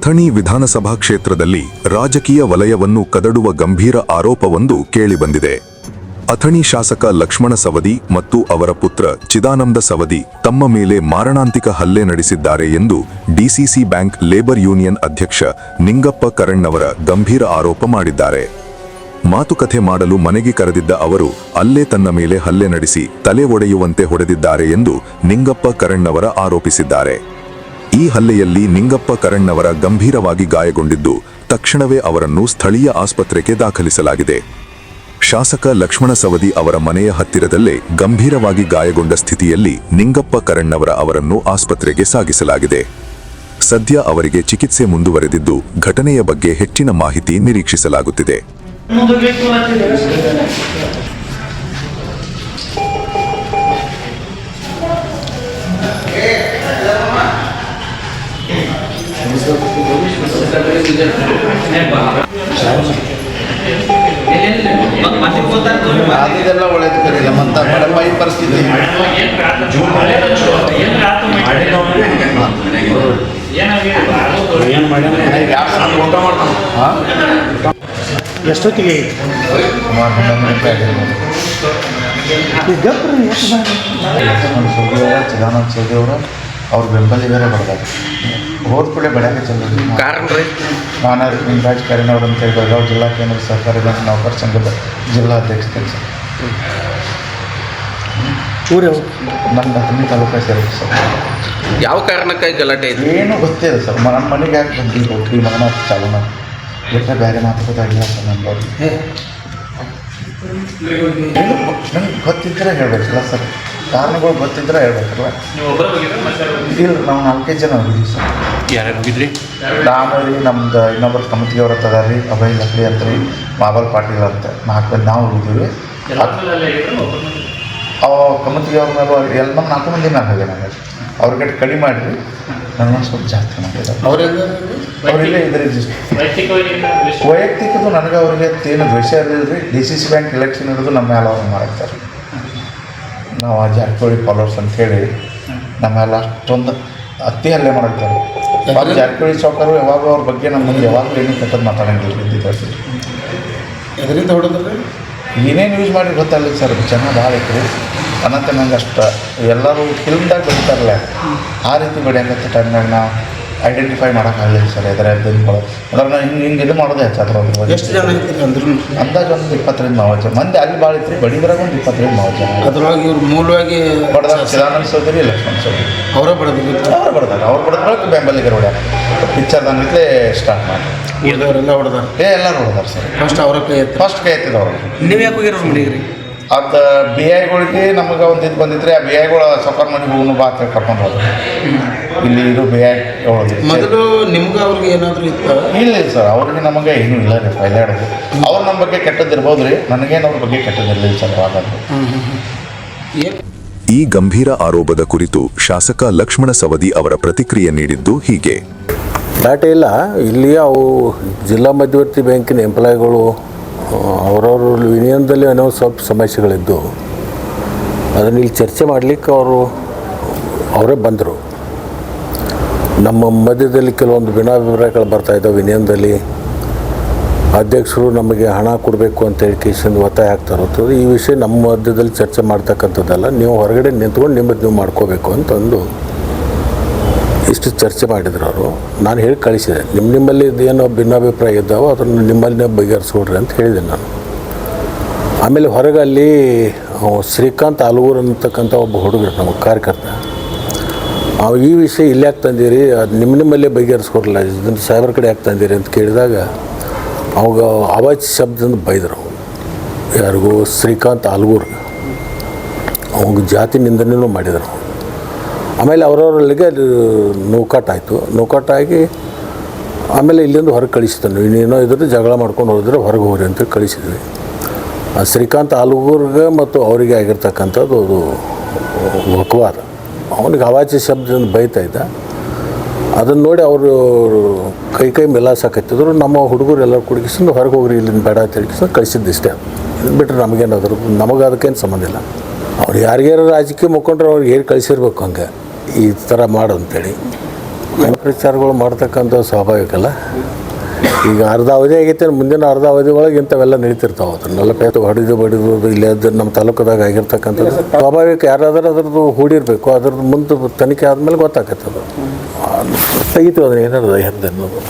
ಅಥಣಿ ವಿಧಾನಸಭಾ ಕ್ಷೇತ್ರದಲ್ಲಿ ರಾಜಕೀಯ ವಲಯವನ್ನು ಕದಡುವ ಗಂಭೀರ ಆರೋಪವೊಂದು ಕೇಳಿಬಂದಿದೆ. ಅಥಣಿ ಶಾಸಕ ಲಕ್ಷ್ಮಣ ಸವದಿ ಮತ್ತು ಅವರ ಪುತ್ರ ಚಿದಾನಂದ ಸವದಿ ತಮ್ಮ ಮೇಲೆ ಮಾರಣಾಂತಿಕ ಹಲ್ಲೆ ನಡೆಸಿದ್ದಾರೆ ಎಂದು ಡಿಸಿಸಿ ಬ್ಯಾಂಕ್ ಲೇಬರ್ ಯೂನಿಯನ್ ಅಧ್ಯಕ್ಷ ನಿಂಗಪ್ಪ ಕರಣ್ಣವರ ಗಂಭೀರ ಆರೋಪ ಮಾಡಿದ್ದಾರೆ. ಮಾತುಕತೆ ಮಾಡಲು ಮನೆಗೆ ಕರೆದಿದ್ದ ಅವರು, ಅಲ್ಲೇ ತನ್ನ ಮೇಲೆ ಹಲ್ಲೆ ನಡೆಸಿ ತಲೆ ಒಡೆಯುವಂತೆ ಹೊಡೆದಿದ್ದಾರೆ ಎಂದು ನಿಂಗಪ್ಪ ಕರಣ್ಣವರ ಆರೋಪಿಸಿದ್ದಾರೆ. ಈ ಹಲ್ಲೆಯಲ್ಲಿ ನಿಂಗಪ್ಪ ಕರಣ್ಣವರ ಗಂಭೀರವಾಗಿ ಗಾಯಗೊಂಡಿದ್ದು ತಕ್ಷಣವೇ ಅವರನ್ನು ಸ್ಥಳೀಯ ಆಸ್ಪತ್ರೆಗೆ ದಾಖಲಿಸಲಾಗಿದೆ. ಶಾಸಕ ಲಕ್ಷ್ಮಣ ಸವದಿ ಅವರ ಮನೆಯ ಹತ್ತಿರದಲ್ಲೇ ಗಂಭೀರವಾಗಿ ಗಾಯಗೊಂಡ ಸ್ಥಿತಿಯಲ್ಲಿ ನಿಂಗಪ್ಪ ಕರಣ್ಣವರ ಅವರನ್ನು ಆಸ್ಪತ್ರೆಗೆ ಸಾಗಿಸಲಾಗಿದೆ. ಸದ್ಯ ಅವರಿಗೆ ಚಿಕಿತ್ಸೆ ಮುಂದುವರೆದಿದ್ದು ಘಟನೆಯ ಬಗ್ಗೆ ಹೆಚ್ಚಿನ ಮಾಹಿತಿ ನಿರೀಕ್ಷಿಸಲಾಗುತ್ತಿದೆ. ಅದೆಲ್ಲ ಒಳ್ಳೇದು ಕರೀಲ್ಲ ಮತ್ತೆ ಮೇಡಮ್ ಈ ಪರಿಸ್ಥಿತಿ. ಎಷ್ಟೊತ್ತಿಗೆ? ಚಿದಾನಂದ ಸೌದಿ ಅವರು ಅವ್ರ ಬೆಂಬಲಿಗರೇ ಬರ್ತಾರೆ. ಹೋದ ಕೂಡ ಬೆಳಗ್ಗೆ ಚೆಲ್ಲೋದು ಕಾರಣ ರೀ? ನಾನು ಕರಿನವ್ರು ಅಂತ ಹೇಳಿದಾಗ ಬೆಳಗಾವಿ ಜಿಲ್ಲಾ ಕೇಂದ್ರ ಸಹಕಾರಿ ಬ್ಯಾಂಕ್ ನೌಕರ ಸಂಘದ ಜಿಲ್ಲಾ ಅಧ್ಯಕ್ಷ ಸರ್. ಊರು ನಮ್ಮ ನನ್ನ ಹತ್ತನೇ ತಾಲೂಕು ಸೇರಿದೆ ಸರ್. ಯಾವ ಕಾರಣಕ್ಕಾಗಿ ಗಲಾಟೆ ಇದೆ ಏನು ಗೊತ್ತಿಲ್ಲ ಸರ್. ನಮ್ಮ ಮನೆಗೆ ಯಾಕೆ ಬಂದು ಹೋಗ್ರಿ ಮಗನ ಚಾಲನ. ಬಿಟ್ಟರೆ ಬೇರೆ ಮಾತುಕತೆ ಆಗಿಲ್ಲ ಸರ್ ನನ್ನ ಬಗ್ಗೆ ಏನು ನನಗೆ ಗೊತ್ತಿದ್ದರೆ ಹೇಳ್ಬೇಕಲ್ಲ ಸರ್. ಕಾರಣಗಳು ಗೊತ್ತಿದ್ರೆ ಹೇಳ್ಬೇಕಲ್ಲ ಇಲ್ಲ ನಾವು ನಾಲ್ಕೈದು ಜನ ಹೋಗಿದ್ವಿ ಸರ್. ಯಾರು ಹೋಗಿದ್ರಿ? ನಾನು ರೀ ನಮ್ದು ಇನ್ನೊಬ್ಬರು ಕಮಿಟಿಯವ್ರ ಹತ್ತದ ರೀ ಅಭಯ್ ಲಕ್ಡಿ ಅಂತ ರೀ ಮಾಬಲ್ ಪಾಟೀಲ್ ಅಂತ. ನಾಲ್ಕು ಮಂದಿ ನಾವು ಹೋಗಿದ್ದೀವಿ ಅವ ಕಮಿಟಿಯವ್ರ ಮೇಲೆ ಎಲ್ಲ ನಮ್ಮ ನಾಲ್ಕು ಮಂದಿ ನಾನು ಹೋಗಿ ನನಗೆ ಅವ್ರಿಗೆ ಕಡಿಮೆ ಮಾಡಿರಿ ನನ್ನ ಸ್ವಲ್ಪ ಜಾಸ್ತಿ ಮಾಡಿದ್ದಾರೆ. ಅವರಿಲ್ಲ ಇದ್ರೆ ವೈಯಕ್ತಿಕದು ನನಗೆ ಅವ್ರಿಗೆ ಏನು ದ್ವೇಷ ಇರಲಿಲ್ಲ ರೀ D C C bank election ಇರೋದು ನಮ್ಮ ಮೇಲೆ ಅವ್ರು ಮಾಡ್ತಾರೆ ನಾವು ಆ ಜಾರಕಿಹೊಳಿ ಫಾಲೋವರ್ಸ್ ಅಂತ ಹೇಳಿ ನಮ್ಮೆಲ್ಲ ಅಷ್ಟೊಂದು ಅತಿ ಹಲ್ಲೆ ಮಾಡ್ತಾರೆ ಪಾಪ ಜಾರಕಿಹೊಳಿ ಚೌಕರು ಯಾವಾಗ ಅವ್ರ ಬಗ್ಗೆ ನಮ್ಮ ಮುಂದೆ ಯಾವಾಗಲೂ ಏನು ಕೆಟ್ಟದ್ದು ಮಾತಾಡೋಂಗಿಲ್ಲ ಇದ್ದಿದ್ದಾರೆ ಇದರಿಂದ ಹೊಡೆದ್ರೆ? ಏನೇನು ಯೂಸ್ ಮಾಡಿ ಗೊತ್ತಲ್ಲ ಸರ್. ಜನ ಭಾಳ ಐತ್ರಿ ಅನ್ನತ್ತೆ ನಂಗೆ ಅಷ್ಟು ಎಲ್ಲರೂ ಫಿಲ್ಮ್ದಾಗ ಬೆಳಿತಾರಲ್ಲ ಆ ರೀತಿ ಬೆಳೆಯಂಗತ್ತ ಟೈಮ್ನಾಗ ನಾವು ಐಡೆಂಟಿಫೈ ಮಾಡೋಕ್ಕಾಗಲಿಲ್ಲ ಸರ್ ಎದರ ಅದನ್ನ ಅಂದ್ರೆ ನಾನು ಹಿಂಗೆ ಹಿಂಗೆ ಇದು ಮಾಡೋದೇ ಹೆಚ್ಚಾದ್ರೆ ಎಷ್ಟು ಜನ ಐತಿರಿ ಅಂದ್ರೂ ಅಂದಾಜು ಒಂದು ಇಪ್ಪತ್ತರಿಂದ ಮೂವತ್ತು ಜನ. ಮಂದಿ ಅಲ್ಲಿ ಭಾಳ ಐತ್ರಿ ಬಡಿದ್ರಾಗ ಒಂದು ಇಪ್ಪತ್ತರಿಂದ ಮೂವತ್ತು ಜನ. ಅದ್ರೊಳಗೆ ಇವ್ರು ಮೂಲವಾಗಿ ಬಡ್ದಾಗ ಚಿದಾನಂದ ಸೋದರಿ ಲಕ್ಷ್ಮಣ ಸೋದರಿ. ಅವರೇ ಬಡದಿದ್ರು ಅವ್ರು ಬಡ್ದಾರೆ ಅವ್ರು ಬಡ್ದ ಬಳಿಕ ಬೆಂಬಲಿಗರು ಹೊಡ್ಯಾರ ಪಿಕ್ಚರ್ದಂಗಿತ್ಲೆ ಸ್ಟಾರ್ಟ್ ಮಾಡಿ. ಉಳಿದವರೆಲ್ಲ ಹೊಡೆದಾರ? ಏ ಎಲ್ಲರೂ ಹೊಡೆದಾರ ಸರ್. ಫಸ್ಟ್ ಅವ್ರ ಕೈ ಫಸ್ಟ್ ಕೈ ಎತ್ತಿದವ್ರು. ನೀವು ಯಾಕೆ ಹೋಗಿರೋ ಮನೆಗೆ ರೀ? ಅದು ಬಿ ಐಗಳಿಗೆ ನಮಗೆ ಒಂದು ಇದು ಬಂದಿದ್ರೆ ಆ ಬಿ ಐಗಳು ಸೊಕರ್ ಮನೆಗೆ ಹೋಗೋಣ ಬಾ ಅಂತ ಕರ್ಕೊಂಡು ಹೋದ್ರು. ಇಲ್ಲಿ ಇದು ಬಿ ಐ ಒಳಗೆ. ಮೊದಲು ನಿಮ್ಗೆ ಅವ್ರಿಗೆ ಏನಾದರೂ ಇತ್ತು? ಇಲ್ಲ ಇಲ್ಲ ಸರ್ ಅವ್ರಿಗೆ ನಮಗೆ ಏನು ಇಲ್ಲ ರೀ ಫೈಲಾಡೋದು ಅವ್ರು ನಮ್ಮ ಬಗ್ಗೆ ಕೆಟ್ಟದಿರ್ಬೋದು ರೀ ನನಗೇನು ಅವ್ರ ಬಗ್ಗೆ ಕೆಟ್ಟದಿರಲಿಲ್ಲ ಸರ್ ಹಾಗಾದ್ರೆ. ಏನು ಈ ಗಂಭೀರ ಆರೋಪದ ಕುರಿತು ಶಾಸಕ ಲಕ್ಷ್ಮಣ ಸವದಿ ಅವರ ಪ್ರತಿಕ್ರಿಯೆ ನೀಡಿದ್ದು ಹೀಗೆ. ಡಾಟಾ ಇಲ್ಲ ಇಲ್ಲಿ ಅವು ಜಿಲ್ಲಾ ಮಧ್ಯವರ್ತಿ ಬ್ಯಾಂಕಿನ ಎಂಪ್ಲಾಯ್ಗಳು ಅವರವ್ರ ಯೂನಿಯನ್ದಲ್ಲಿ ಏನೋ ಸ್ವಲ್ಪ ಸಮಸ್ಯೆಗಳಿದ್ದು, ಅದನ್ನು ಇಲ್ಲಿ ಚರ್ಚೆ ಮಾಡಲಿಕ್ಕೆ ಅವರು, ಅವರೇ ಬಂದರು. ನಮ್ಮ ಮಧ್ಯದಲ್ಲಿ ಕೆಲವೊಂದು ಭಿನ್ನಾಭಿಪ್ರಾಯಗಳು ಬರ್ತಾ ಇದ್ದಾವೆ ಯೂನಿಯನ್ದಲ್ಲಿ. ಅಧ್ಯಕ್ಷರು ನಮಗೆ ಹಣ ಕೊಡಬೇಕು ಅಂತ ಹೇಳಿ ಕೇಸಿಂದ ಒತ್ತಾಯ ಆಗ್ತಾ ಇರೋದು. ಈ ವಿಷಯ ನಮ್ಮ ಮಧ್ಯದಲ್ಲಿ ಚರ್ಚೆ ಮಾಡ್ತಕ್ಕಂಥದ್ದಲ್ಲ, ನೀವು ಹೊರಗಡೆ ನಿಂತ್ಕೊಂಡು ನಿಮ್ಮದು ನೀವು ಮಾಡ್ಕೋಬೇಕು ಅಂತಂದು ಇಷ್ಟು ಚರ್ಚೆ ಮಾಡಿದ್ರು ಅವರು. ನಾನು ಹೇಳಿ ಕಳಿಸಿದೆ. ನಿಮ್ಮ ನಿಮ್ಮಲ್ಲಿ ಏನೋ ಭಿನ್ನಾಭಿಪ್ರಾಯ ಇದ್ದಾವೋ ಅದನ್ನು ನಿಮ್ಮಲ್ಲಿನೇ ಬಗೆಹರಿಸ್ಕೊಡ್ರಿ ಅಂತ ಹೇಳಿದೆ ನಾನು. ಆಮೇಲೆ ಹೊರಗೆ ಅವ ಶ್ರೀಕಾಂತ್ ಆಲೂರ್ ಅಂತಕ್ಕಂಥ ಒಬ್ಬ ಹುಡುಗರು, ನಮ್ಮ ಕಾರ್ಯಕರ್ತ. ಅವ ಈ ವಿಷಯ ಇಲ್ಲಿ ಯಾಕೆ ತಂದಿರಿ? ಅದು ನಿಮ್ಮ ನಿಮ್ಮಲ್ಲೇ ಬಗೆಹರಿಸ್ಕೊಡಲ್ಲ ಇದನ್ನು ಸಾಹೇಬ್ರ ಕಡೆ ಯಾಕೆ ತಂದಿರಿ ಅಂತ ಕೇಳಿದಾಗ, ಅವಾಗ ಅವಾಜ್ ಶಬ್ದದಿಂದ ಬೈದರು ಯಾರಿಗೂ ಶ್ರೀಕಾಂತ್ ಆಲ್ಗೂರ್. ಅವಾಗ ಜಾತಿ ನಿಂದನೆಯೂ ಮಾಡಿದರು ಆಮೇಲೆ ಅವರವರಲ್ಲಿಗೆ ಅದು ನೂಕಾಟ ಆಯಿತು ನೂಕಾಟ ಆಗಿ ಆಮೇಲೆ ಇಲ್ಲಿಂದ ಹೊರಗೆ ಕಳಿಸಿದ್ರು. ಇನ್ನೇನೋ ಇದ್ರೆ ಜಗಳ ಮಾಡ್ಕೊಂಡು ಹೋದ್ರೆ, ಹೊರಗೆ ಹೋಗ್ರಿ ಅಂತ ಕಳಿಸಿದ್ವಿ. ಆ ಶ್ರೀಕಾಂತ್ ಆಲೂರ್ಗೆ ಮತ್ತು ಅವರಿಗೆ ಆಗಿರ್ತಕ್ಕಂಥದ್ದು ಅದು ವಕವಾದ. ಅವನಿಗೆ ಅವಾಚಿ ಶಬ್ದದಿಂದ ಬೈತಾ ಇದ್ದ. ಅದನ್ನು ನೋಡಿ ಅವರು ಕೈ ಕೈ ಮೆಲಾಸಕತ್ತಿದ್ರು. ನಮ್ಮ ಹುಡುಗರು ಎಲ್ಲ ಕುಡುಕಿಸಿಂದು ಹೊರಗೆ ಹೋಗ್ರಿ, ಇಲ್ಲಿಂದ ಬೇಡ ಅಂತ ಹೇಳಿ ಕಳಿಸಿದ್ದು ಇಷ್ಟೇ. ಇದು ಬಿಟ್ಟರೆ ನಮಗೇನಾದ್ರು ನಮಗೆ ಅದಕ್ಕೇನು ಸಂಬಂಧ ಇಲ್ಲ. ಅವ್ರು ಯಾರಿಗ್ಯಾರು ರಾಜಕೀಯ ಮುಖಂಡ್ರು ಅವ್ರಿಗೆ ಹೇಳಿ ಕಳಿಸಿರ್ಬೇಕು ಹಂಗೆ. ಈ ಥರ ಮಾಡು ಅಂತೇಳಿ. ಪ್ರಚಾರಗಳು ಮಾಡ್ತಕ್ಕಂಥ ಸ್ವಾಭಾವಿಕಲ್ಲ ಈಗ ಅರ್ಧ ಅವಧಿ ಆಗೈತೆ ಮುಂದಿನ ಅರ್ಧ ಅವಧಿ ಒಳಗೆ ಇಂಥವೆಲ್ಲ ನಡೀತಿರ್ತಾವೆ ಅದನ್ನೆಲ್ಲ ಪೇತ ಹೊಡೆದು ಬಡಿದು ಇಲ್ಲೇ ನಮ್ಮ ತಾಲೂಕದಾಗ ಆಗಿರ್ತಕ್ಕಂಥದ್ದು. ಸ್ವಾಭಾವಿಕ ಯಾರಾದರೂ ಅದ್ರದ್ದು ಹೂಡಿರಬೇಕು. ಅದ್ರದ್ದು ಮುಂದೆ ತನಿಖೆ ಆದಮೇಲೆ ಗೊತ್ತಾಗತ್ತದು ತೆಗಿತು ಅದನ್ನ ಏನಾದ್ರು ಹೆಂದೆ ಅನ್ನೋದು